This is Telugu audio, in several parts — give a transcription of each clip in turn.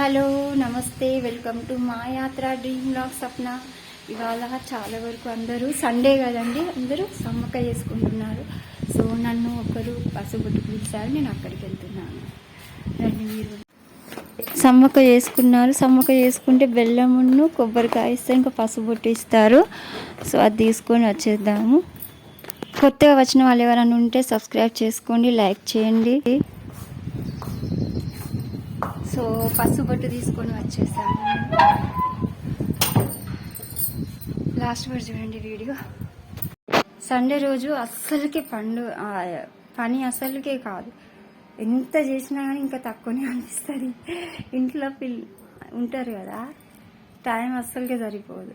హలో నమస్తే వెల్కమ్ టు మా యాత్ర డ్రీమ్ బ్లాగ్ సప్న ఇవాళ చాలా వరకు అందరూ సండే కదండి అందరూ సమ్మక్క చేసుకుంటున్నారు. సో నన్ను ఒకరు పసుబొట్టు పిలిచారు నేను అక్కడికి వెళ్తున్నాను. రండి మీరు. సమ్మక్క చేసుకున్నారు. సమ్మక్క చేసుకుంటే బెల్లమును కొబ్బరికాయ ఇస్తే ఇంకా పసుబొట్టు ఇస్తారు. సో అది తీసుకొని వచ్చేద్దాము. కొత్తగా వచ్చిన వాళ్ళు ఎవరైనా ఉంటే సబ్స్క్రైబ్ చేసుకోండి లైక్ చేయండి. సో పసుబొట్టు తీసుకొని వచ్చేసాను. లాస్ట్ వరకు చూడండి వీడియో. సండే రోజు అస్సలకి పండు పని అస్సలకే కాదు. ఎంత చేసినా కానీ ఇంకా తక్కువనే అనిపిస్తుంది. ఇంట్లో పిల్ ఉంటారు కదా టైం అస్సలకే సరిపోదు.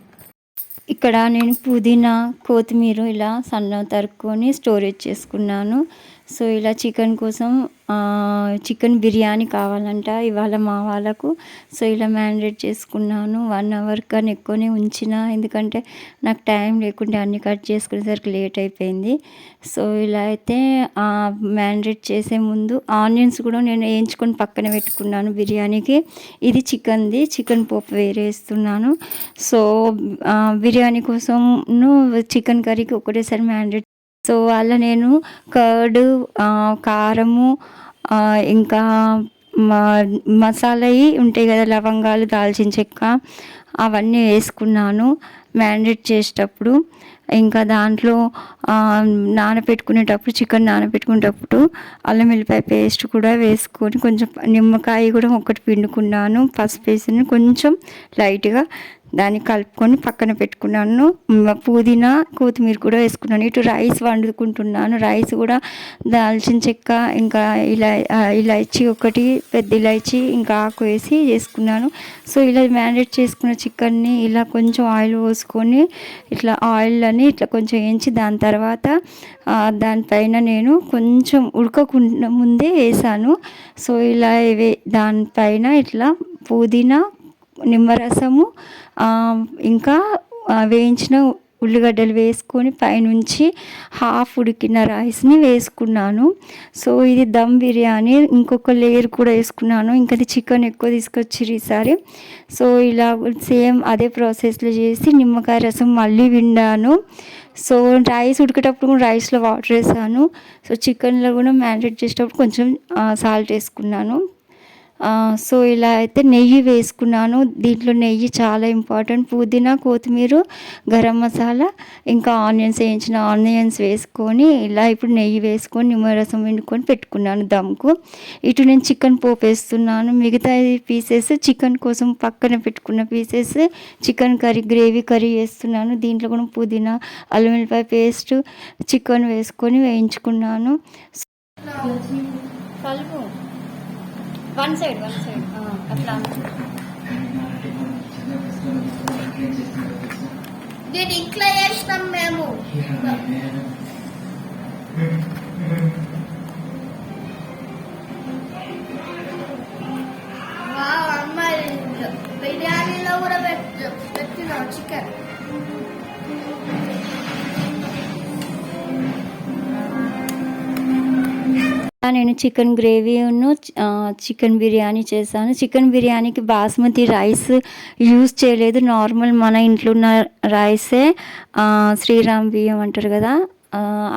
ఇక్కడ నేను పుదీనా కొత్తిమీర ఇలా సన్న తరుక్కొని స్టోరేజ్ చేసుకున్నాను. సో ఇలా చికెన్ కోసం చికెన్ బిర్యానీ కావాలంట ఇవాళ మా వాళ్ళకు. సో ఇలా మ్యారినేట్ చేసుకున్నాను. వన్ అవర్ కానీ ఎక్కువనే ఉంచిన ఎందుకంటే నాకు టైం లేకుంటే అన్ని కట్ చేసుకునేసరికి లేట్ అయిపోయింది. సో ఇలా అయితే మ్యారినేట్ చేసే ముందు ఆనియన్స్ కూడా నేను వేయించుకొని పక్కన పెట్టుకున్నాను బిర్యానీకి. ఇది చికెన్ది చికెన్ పోపు వేరే వేస్తున్నాను. సో బిర్యానీ కోసం చికెన్ కర్రీకి ఒకటేసారి మ్యారినేట్ సో అలా నేను కర్డ్ కారము ఇంకా మ- మసాలాయి ఉంటాయి కదా లవంగాలు దాల్చిన చెక్క అవన్నీ వేసుకున్నాను. మ్యారినేట్ చేసేటప్పుడు ఇంకా దాంట్లో నానబెట్టుకునేటప్పుడు చికెన్ నానబెట్టుకునేటప్పుడు అల్లం వెల్లిపాయ పేస్ట్ కూడా వేసుకొని కొంచెం నిమ్మకాయ కూడా ఒకటి పిండుకున్నాను. పసుపు వేసిన. కొంచెం లైట్గా దాన్ని కలుపుకొని పక్కన పెట్టుకున్నాను. పుదీనా కొత్తిమీర కూడా వేసుకున్నాను. ఇటు రైస్ వండుకుంటున్నాను. రైస్ కూడా దాల్చిన చెక్క ఇంకా ఇలా ఇలాచి ఒకటి పెద్ద ఇలాచి ఇంకా ఆకు వేసి చేసుకున్నాను. సో ఇలా మ్యారినేట్ చేసుకున్న చికెన్ని ఇలా కొంచెం ఆయిల్ పోసుకొని ఇట్లా ఆయిల్ అని ఇట్లా కొంచెం వేయించి దాని తర్వాత దానిపైన నేను కొంచెం ఉడకకుండా ముందే వేసాను. సో ఇలా దానిపైన ఇట్లా పుదీనా నిమ్మరసము ఇంకా వేయించిన ఉల్లిగడ్డలు వేసుకొని పైనుంచి హాఫ్ ఉడికిన రైస్ని వేసుకున్నాను. సో ఇది దమ్ బిర్యానీ ఇంకొక లేయర్ కూడా వేసుకున్నాను. ఇంకా చికెన్ ఎక్కువ తీసుకొచ్చిరు ఈసారి. సో ఇలా సేమ్ అదే ప్రాసెస్లో చేసి నిమ్మకాయ రసం మళ్ళీ విండాను సో రైస్ ఉడికేటప్పుడు కూడా రైస్లో వాటర్ వేసాను. సో చికెన్లో కూడా మ్యారినేట్ చేసేటప్పుడు కొంచెం సాల్ట్ వేసుకున్నాను. సో ఇలా అయితే నెయ్యి వేసుకున్నాను. దీంట్లో నెయ్యి చాలా ఇంపార్టెంట్. పుదీనా కొత్తిమీర గరం మసాలా ఇంకా ఆనియన్స్ వేయించిన ఆనియన్స్ వేసుకొని ఇలా ఇప్పుడు నెయ్యి వేసుకొని నిమ్మరసం వండుకొని పెట్టుకున్నాను దమ్కు. ఇటు నేను చికెన్ పోపు వేస్తున్నాను. మిగతా పీసెస్ చికెన్ కోసం పక్కన పెట్టుకున్న pieces chicken curry gravy curry వేస్తున్నాను. దీంట్లో కూడా పుదీనా అల్లం వెల్లిపాయ పేస్ట్ చికెన్ వేసుకొని వేయించుకున్నాను. కలుపు. వన్ సైడ్ వన్ సైడ్ అట్లా. నేను ఇంట్లో చేస్తాం మేము. నేను చికెన్ గ్రేవీను చికెన్ బిర్యానీ చేశాను. చికెన్ బిర్యానీకి బాస్మతి రైస్ యూజ్ చేయలేదు. నార్మల్ మన ఇంట్లో ఉన్న రైసే శ్రీరామ్ బియ్యం అంటారు కదా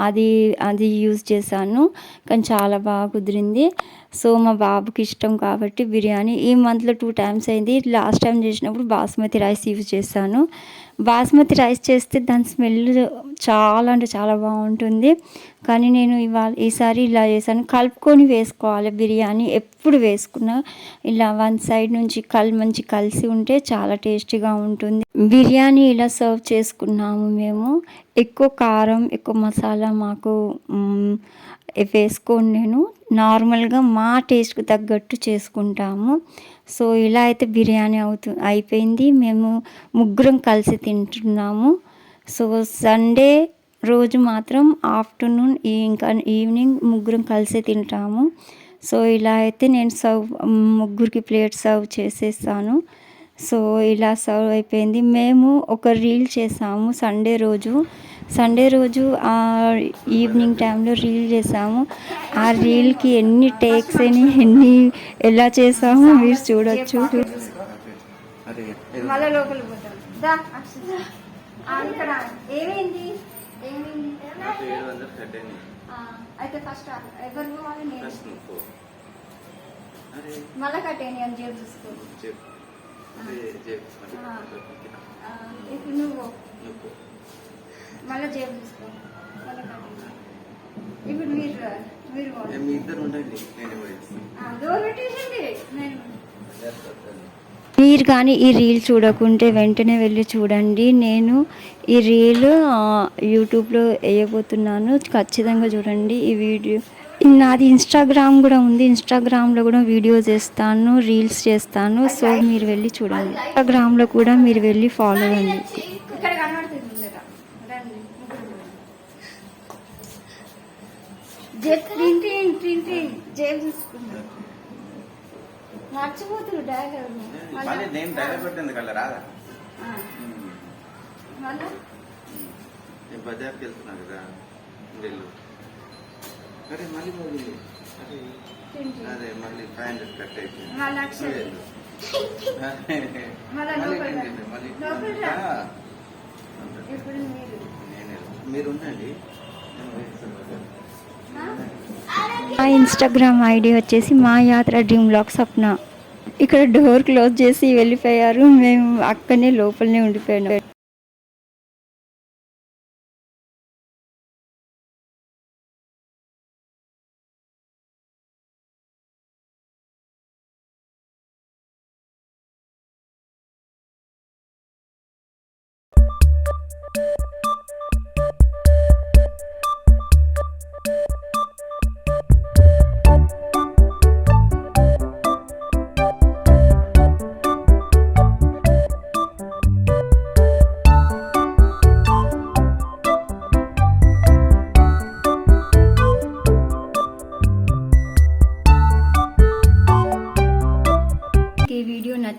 అది అది యూజ్ చేశాను. కానీ చాలా బాగా కుదిరింది. సో మా బాబుకి ఇష్టం కాబట్టి బిర్యానీ. ఈ మంత్లో టూ టైమ్స్ అయింది. లాస్ట్ టైం చేసినప్పుడు బాస్మతి రైస్ యూజ్ చేశాను. బాస్మతి రైస్ చేస్తే దాని స్మెల్ చాలా అంటే చాలా బాగుంటుంది. కానీ నేను ఇవాళ ఈసారి ఇలా చేశాను. కలుపుకొని వేసుకోవాలి బిర్యానీ. ఎప్పుడు వేసుకున్నా ఇలా వన్ సైడ్ నుంచి కల్ మంచి కలిసి ఉంటే చాలా టేస్టీగా ఉంటుంది. బిర్యానీ ఇలా సర్వ్ చేసుకున్నాము మేము? ఎక్కువ కారం ఎక్కువ మసాలా మాకు మ్, వేసుకోను నేను. నార్మల్గా మా టేస్ట్కి తగ్గట్టు చేసుకుంటాము. సో ఇలా అయితే బిర్యానీ అవుతు అయిపోయింది. మేము ముగ్గురం కలిసి తింటున్నాము. సో సండే రోజు మాత్రం ఆఫ్టర్నూన్ ఇంకా ఈవినింగ్ ముగ్గురం కలిసి తింటాము. సో ఇలా అయితే నేను సర్వ్ ముగ్గురికి ప్లేట్ సర్వ్ చేసేస్తాను సో ఇలా సర్వ్ అయిపోయింది. మేము ఒక రీల్ చేసాము సండే రోజు. సండే రోజు ఆ ఈవినింగ్ టైంలో రీల్ చేసాము. ఆ రీల్కి ఎన్ని టేక్స్ అని ఎన్ని ఎలా చేసామో మీరు చూడొచ్చు. అయితే ఫస్ట్ ఎవరు పోవాలి నేను నువ్వు మళ్ళీ కట్టేయండి అని చూసుకో ఇప్పుడు. మళ్ళీ జేబు ఇప్పుడు మీరు మీరు ఏ, పోవాలి. మీ ఇద్దరు ఉండండి. నేను కూడా ఇస్తాను. ఆ, డోర్ పెట్టేసింది నేను చేస్తాను. మీరు కానీ ఈ రీల్ చూడకుంటే వెంటనే వెళ్ళి చూడండి. నేను ఈ రీల్ యూట్యూబ్లో వేయబోతున్నాను. ఖచ్చితంగా చూడండి ఈ వీడియో. నాది ఇన్స్టాగ్రామ్ కూడా ఉంది. ఇన్స్టాగ్రామ్లో కూడా వీడియోస్ చేస్తాను రీల్స్ చేస్తాను. సో మీరు వెళ్ళి చూడండి. ఇన్స్టాగ్రామ్లో కూడా మీరు వెళ్ళి ఫాలో అవ్వండి ఇక్కడ కనబడుతుంది జేబు చూసుకున్నా మర్చిపోతుడు డాగర్ మళ్ళీ? నేను దగ్గర పెట్టింది కల్లా రాదా? మళ్ళా? నేను బజార్కి వెళ్తున్నా కదా వెళ్ళు. అరే మళ్ళీ పోయింది అరే. అదే మళ్ళీ ఫైవ్ హండ్రెడ్ కట్ అయిపోయింది. మళ్ళీ మీరు. నేను వెళ్తాను. మీరు ఉండండి. నేను. మా ఇన్స్టాగ్రామ్ ఐడి వచ్చేసి మా యాత్ర డ్రీమ్ బ్లాగ్ సప్న ఇక్కడ డోర్ క్లోజ్ చేసి వెళ్ళిపోయారు. మేము అక్కడనే లోపలనే ఉండిపోయాను.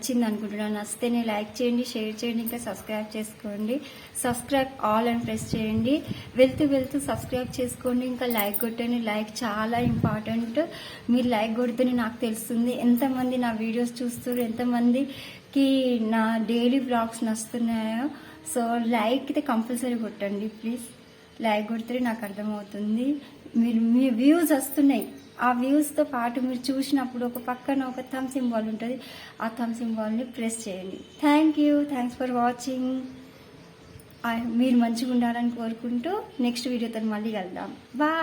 నచ్చింది అనుకుంటున్నాను నచ్చితేనే లైక్ చేయండి షేర్ చేయండి ఇంకా సబ్స్క్రైబ్ చేసుకోండి. సబ్స్క్రైబ్ ఆల్ అని ప్రెస్ చేయండి. వెళ్తూ వెళ్తూ సబ్స్క్రైబ్ చేసుకోండి ఇంకా లైక్ కొట్టండి. లైక్ చాలా ఇంపార్టెంట్. మీరు లైక్ కొడితేనే నాకు తెలుస్తుంది. ఎంతమంది నా వీడియోస్ చూస్తారు ఎంతమందికి నా డైలీ బ్లాగ్స్ నస్తున్నాయో సో లైక్ అయితే కంపల్సరీ కొట్టండి ప్లీజ్. లైక్ కొడితే నాకు అర్థమవుతుంది. మీరు మీ వ్యూస్ వస్తున్నాయి. ఆ వ్యూస్తో పాటు మీరు చూసినప్పుడు ఒక పక్కన ఒక థమ్ సింబాల్ ఉంటుంది. ఆ థమ్ సింబాల్ని ప్రెస్ చేయండి. Thank you thanks for watching మీరు మంచిగా ఉండాలని కోరుకుంటూ నెక్స్ట్ వీడియోతో మళ్ళీ కలుద్దాం. బాయ్